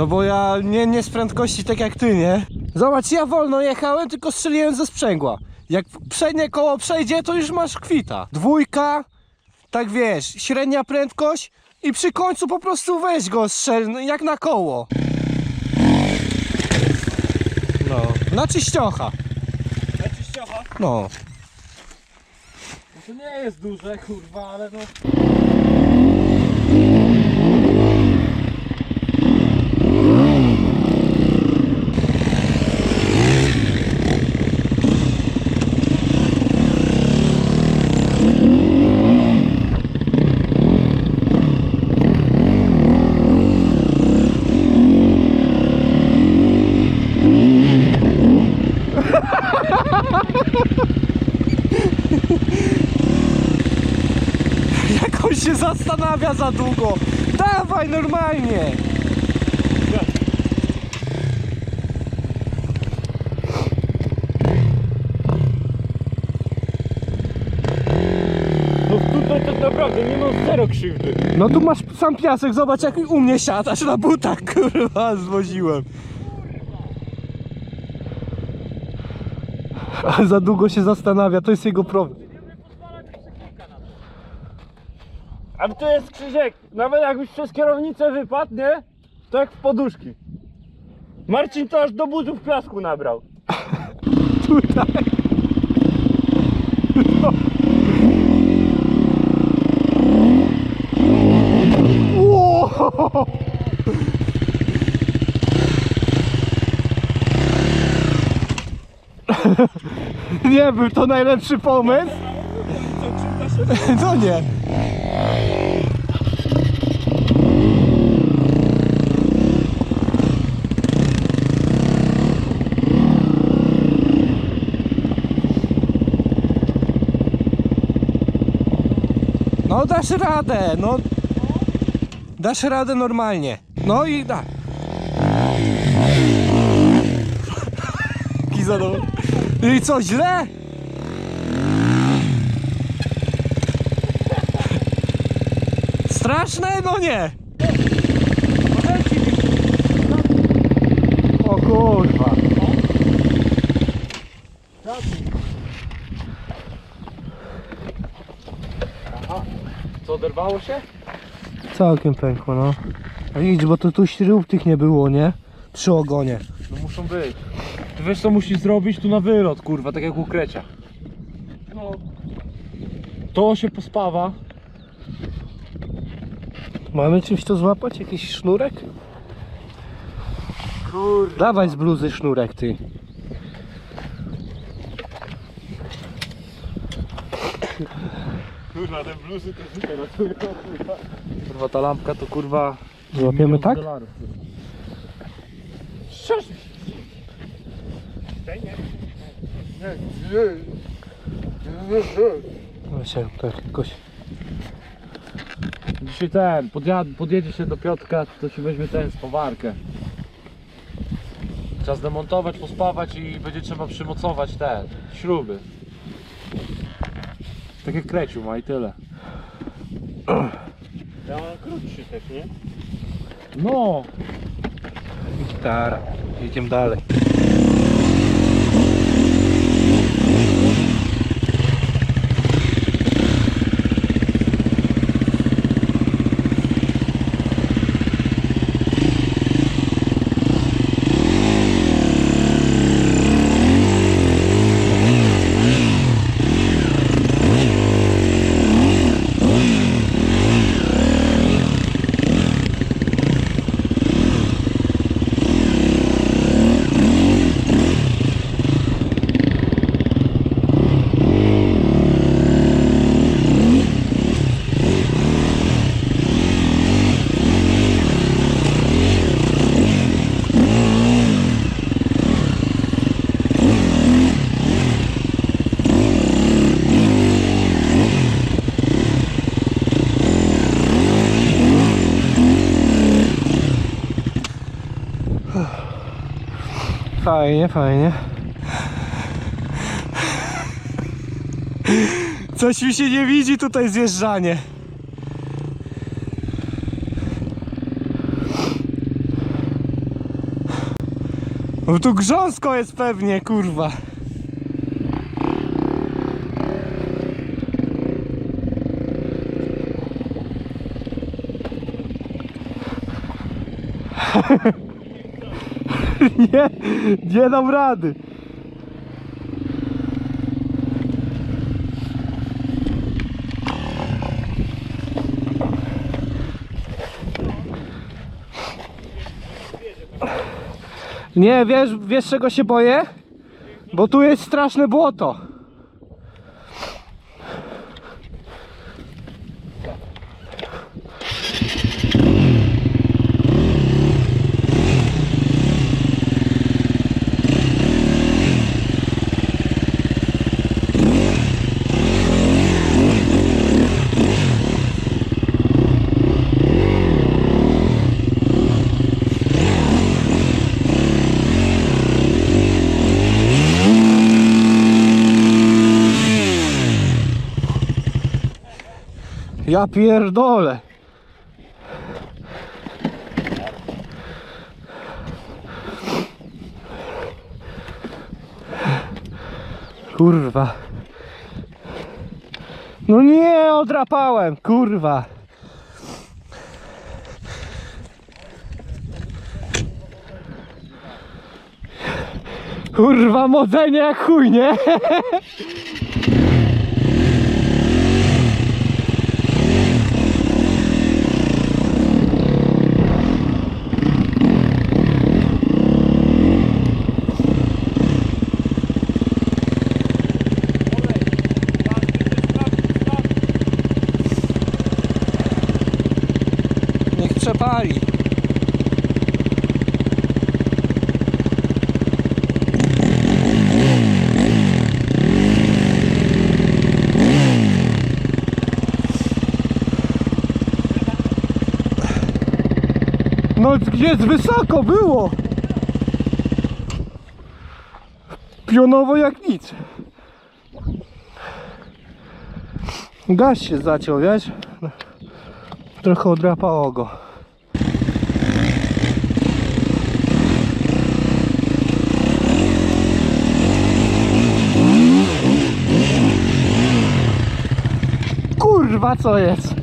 No bo ja nie, nie z prędkości tak jak ty, nie? Zobacz, ja wolno jechałem, tylko strzeliłem ze sprzęgła. Jak przednie koło przejdzie, to już masz kwita. Dwójka, tak wiesz, średnia prędkość i przy końcu po prostu weź go strzel, no, jak na koło. No, na czyściocha. Czyściocha? No. No to nie jest duże, kurwa, ale no... Jak on się zastanawia za długo. Dawaj normalnie. No tutaj tak naprawdę nie mam zero krzywdy. No tu masz sam piasek, zobacz jak u mnie siadasz na butach, kurwa, zwoziłem. A za długo się zastanawia, to jest jego problem. A tu jest Krzysiek, nawet jakbyś przez kierownicę wypadł, nie? To jak w poduszki. Marcin to aż do butów piasku nabrał. Tutaj. Ło! Nie był to najlepszy pomysł. No nie. No dasz radę, no. Dasz radę normalnie. No i da. Kizano. I co, źle? Straszne? No nie. O kurwa. Co, oderwało się? Całkiem pękło, no. A idź, bo to tu śrub tych nie było, nie? Przy ogonie. No muszą być. Ty wiesz co musisz zrobić tu na wylot, kurwa, tak jak u Krecia. No. To się pospawa. Mamy czymś to złapać? Jakiś sznurek? Kurde. Dawaj z bluzy sznurek, ty. Kurwa, te bluzy to życie ratują, kurwa. Kurwa, ta lampka to kurwa... Złapiemy milion tak? dolarów, kurwa. Szczerze. No się tak jakoś. Dzisiaj ten, podjad, podjedzie się do Piotrka, to się weźmie ten, spowarkę. Trzeba zdemontować, pospawać i będzie trzeba przymocować te śruby. Tak jak kreciu ma i tyle. Ja mam krótszy też, nie? No, Gitara. Jedziemy dalej. Fajnie, fajnie. Coś mi się nie widzi tutaj zjeżdżanie. Bo tu grząsko jest pewnie, kurwa. nie, nie dam rady. Nie, wiesz, wiesz czego się boję? Bo tu jest straszne błoto. Ja pierdolę. Kurwa. No nie, odrapałem, kurwa. Kurwa, modzenie jak chuj, nie? Przepali. No jest wysoko było. Pionowo jak nic. Gaz się zaciął, wiesz? Trochę odrapało go. Kurwa, co jest?